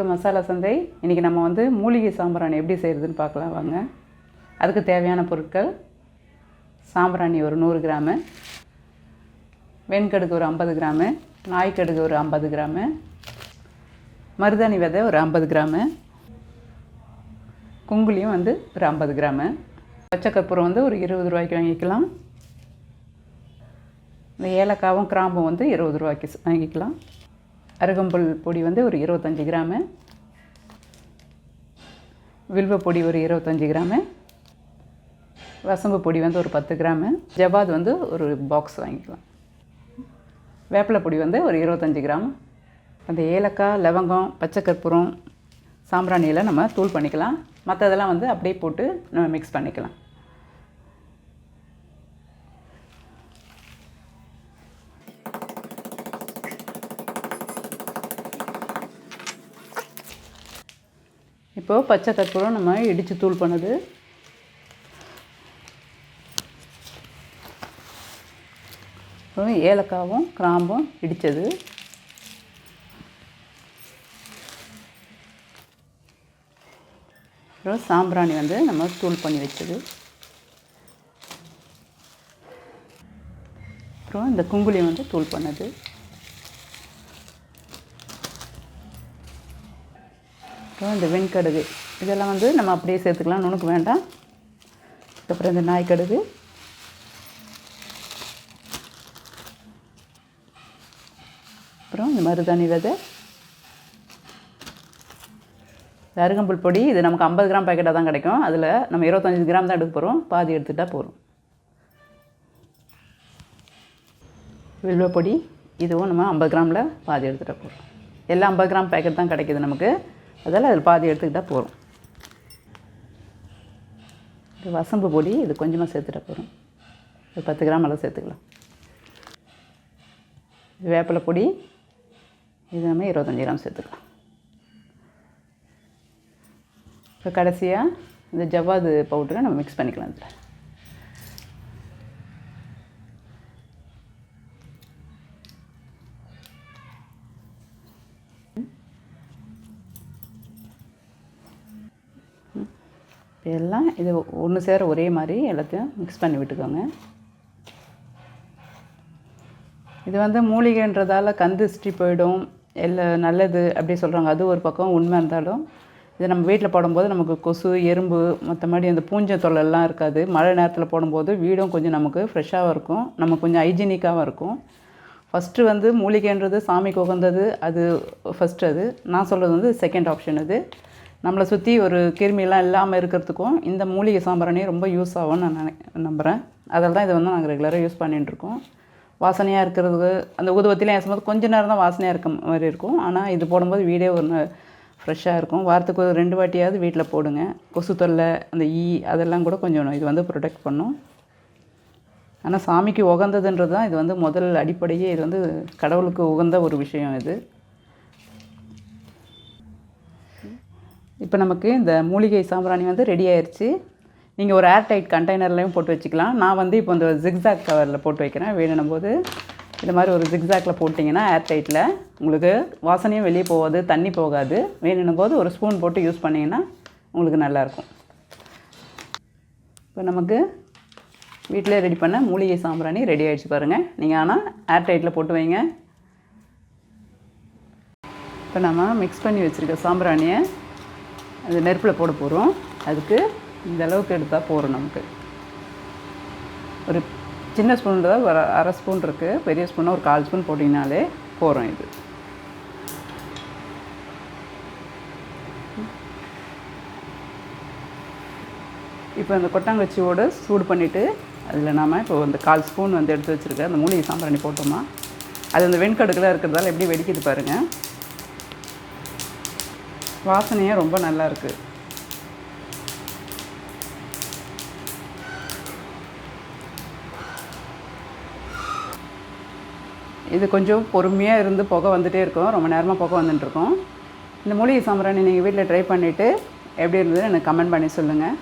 To masala சந்தை. இன்றைக்கி நம்ம வந்து மூலிகை சாம்பிராணி எப்படி செய்கிறதுன்னு பார்க்கலாம் வாங்க. அதுக்கு தேவையான பொருட்கள். சாம்பிராணி ஒரு நூறு கிராமு. வெண்கடுகு ஒரு ஐம்பது கிராமு. நாய்க்கடுகு ஒரு ஐம்பது கிராமு. மருதாணி விதை ஒரு ஐம்பது கிராமு. குங்குலியும் வந்து ஒரு ஐம்பது கிராமு. பச்சை கற்பூரம் வந்து ஒரு இருபது ரூபாய்க்கு வாங்கிக்கலாம். இந்த ஏலக்காவும் கிராம்பும் வந்து இருபது ரூபாய்க்கு வாங்கிக்கலாம். அருகம்புல் பொடி வந்து ஒரு இருபத்தஞ்சி கிராமு. வில்வ பொடி ஒரு இருபத்தஞ்சி கிராமு. வசம்பு பொடி வந்து ஒரு பத்து கிராமு. ஜவாத் வந்து ஒரு பாக்ஸ் வாங்கிக்கலாம். வேப்பிலை பொடி வந்து ஒரு இருபத்தஞ்சி கிராம். அந்த ஏலக்காய் லவங்கம் பச்சை கற்பூரம் சாம்பிராணியெல்லாம் நம்ம தூள் பண்ணிக்கலாம். மற்றதெல்லாம் வந்து அப்படியே போட்டு நம்ம மிக்ஸ் பண்ணிக்கலாம். இப்போது பச்சை கற்பூரம் நம்ம இடித்து தூள் பண்ணுது. அப்புறம் ஏலக்காவும் கிராம்பும் இடித்தது அப்புறம் சாம்பிராணி வந்து நம்ம தூள் பண்ணி வச்சது. அப்புறம் இந்த குங்குலி வந்து தூள் பண்ணது. அப்புறம் இந்த வெண்கடுகு. இதெல்லாம் வந்து நம்ம அப்படியே சேர்த்துக்கலாம். நுணுக்கு வேண்டாம். அதுக்கப்புறம் இந்த நாய்க்கடுகு. அப்புறம் இந்த மருதாணி விதை. அருகம்புல் பொடி இது நமக்கு ஐம்பது கிராம் பேக்கெட்டாக தான் கிடைக்கும். அதில் நம்ம இருபத்தஞ்சி கிராம் தான் எடுக்க போகிறோம் பாதி எடுத்துக்கிட்டால் போகிறோம் வில்வ பொடி இதுவும் நம்ம ஐம்பது கிராமில் பாதி எடுத்துகிட்டா போகிறோம் எல்லாம் ஐம்பது கிராம் பேக்கெட் தான் கிடைக்கிது நமக்கு. அதில் அதில் பாதி எடுத்துக்கிட்டால் போதும். இது வசம்பு பொடி இது கொஞ்சமாக சேர்த்துட்டா போகிறோம் ஒரு பத்து கிராம் அளவு சேர்த்துக்கலாம். இது வேப்பிலை பொடி இது நம்ம இருபத்தஞ்சி கிராம் சேர்த்துக்கலாம். இப்போ கடைசியாக இந்த ஜவ்வாது பவுடரை நம்ம மிக்ஸ் பண்ணிக்கலாம் இதில். இப்போ எல்லாம் இது ஒன்று சேர ஒரே மாதிரி எல்லாத்தையும் மிக்ஸ் பண்ணி விட்டுக்கோங்க. இது வந்து மூலிகைன்றதால கந்திஷ்டி போயிடும். இல்லை நல்லது அப்படி சொல்கிறாங்க அது ஒரு பக்கம் உண்மை இருந்தாலும் இது நம்ம வீட்டில் போடும்போது நமக்கு கொசு எறும்பு மற்றபடி அந்த பூஞ்ச தொல்லெல்லாம் இருக்காது. மழை நேரத்தில் போடும்போது வீடும் கொஞ்சம் நமக்கு ஃப்ரெஷ்ஷாகவும் இருக்கும். நம்ம கொஞ்சம் ஹைஜீனிக்காகவும் இருக்கும். ஃபஸ்ட்டு வந்து மூலிகைன்றது சாமிக்கு உகந்தது அது ஃபஸ்ட்டு அது. நான் சொல்கிறது வந்து செகண்ட் ஆப்ஷன் அது. நம்மளை சுற்றி ஒரு கிருமியெல்லாம் இல்லாமல் இருக்கிறதுக்கும் இந்த மூலிகை சாம்பிராணி ரொம்ப யூஸ் ஆகும்னு நான் நினை நம்புகிறேன் அதில் தான் இதை வந்து நாங்கள் ரெகுலராக யூஸ் பண்ணிகிட்ருக்கோம் வாசனையாக இருக்கிறது அந்த ஊதுவத்திலாம் ஏசும்போது கொஞ்ச நேரம் தான் வாசனையாக இருக்க மாதிரி இருக்கும். ஆனால் இது போடும்போது வீடே ஒரு ஃப்ரெஷ்ஷாக இருக்கும். வாரத்துக்கு ஒரு ரெண்டு வாட்டியாவது வீட்டில் போடுங்க. கொசு தொல்லை அந்த ஈ அதெல்லாம் கூட கொஞ்சம் இது வந்து ப்ரொடெக்ட் பண்ணும். ஆனால் சாமிக்கு உகந்ததுன்றது தான் இது வந்து முதல் அடிப்படையே இது வந்து கடவுளுக்கு உகந்த ஒரு விஷயம் இது. இப்போ நமக்கு இந்த மூலிகை சாம்பிராணி வந்து ரெடி ஆயிடுச்சு நீங்கள் ஒரு ஏர்டைட் கண்டெய்னர்லையும் போட்டு வச்சுக்கலாம். நான் வந்து இப்போ இந்த ஜிக்ஸாக் கவரில் போட்டு வைக்கிறேன். வேணும் போது இந்த மாதிரி ஒரு ஜிக்ஸாக்கில் போட்டிங்கன்னா ஏர்டைட்டில் உங்களுக்கு வாசனையும் வெளியே போகாது தண்ணி போகாது. வேணும் போது ஒரு ஸ்பூன் போட்டு யூஸ் பண்ணிங்கன்னா உங்களுக்கு நல்லாயிருக்கும். இப்போ நமக்கு வீட்டிலே ரெடி பண்ண மூலிகை சாம்பிராணி ரெடி ஆகிடுச்சு பாருங்கள் நீங்கள் ஆனால் ஏர்டைட்டில் போட்டு வைங்க. இப்போ நம்ம மிக்ஸ் பண்ணி வச்சுருக்க சாம்பிராணியை அது நெருப்பில் போட போகிறோம் அதுக்கு இந்த அளவுக்கு எடுத்தால் போகிறோம் நமக்கு. ஒரு சின்ன ஸ்பூன் தான் ஒரு அரை ஸ்பூன் இருக்குது பெரிய ஸ்பூனாக ஒரு கால் ஸ்பூன் போட்டிங்கனாலே போகிறோம் இது. இப்போ இந்த கொட்டாங்கச்சியோடு சூடு பண்ணிவிட்டு அதில் நாம் இப்போ இந்த கால் ஸ்பூன் வந்து எடுத்து வச்சுருக்க அந்த மூலிகை சாம்பிராணி போட்டோமா? அது அந்த வெண்கடுக்கில் இருக்கிறதால எப்படி வெடிக்கிது பாருங்கள் வாசனையே ரொம்ப நல்லா இருக்குது இது கொஞ்சம் பொறுமையாக இருந்து புகை வந்துகிட்டே இருக்கும். ரொம்ப நேரமாக புகை வந்துட்டுருக்கோம் இந்த மூலிகை சாம்பிராணி நீங்கள் வீட்டில் ட்ரை பண்ணிவிட்டு எப்படி இருந்தது எனக்கு கமெண்ட் பண்ணி சொல்லுங்கள்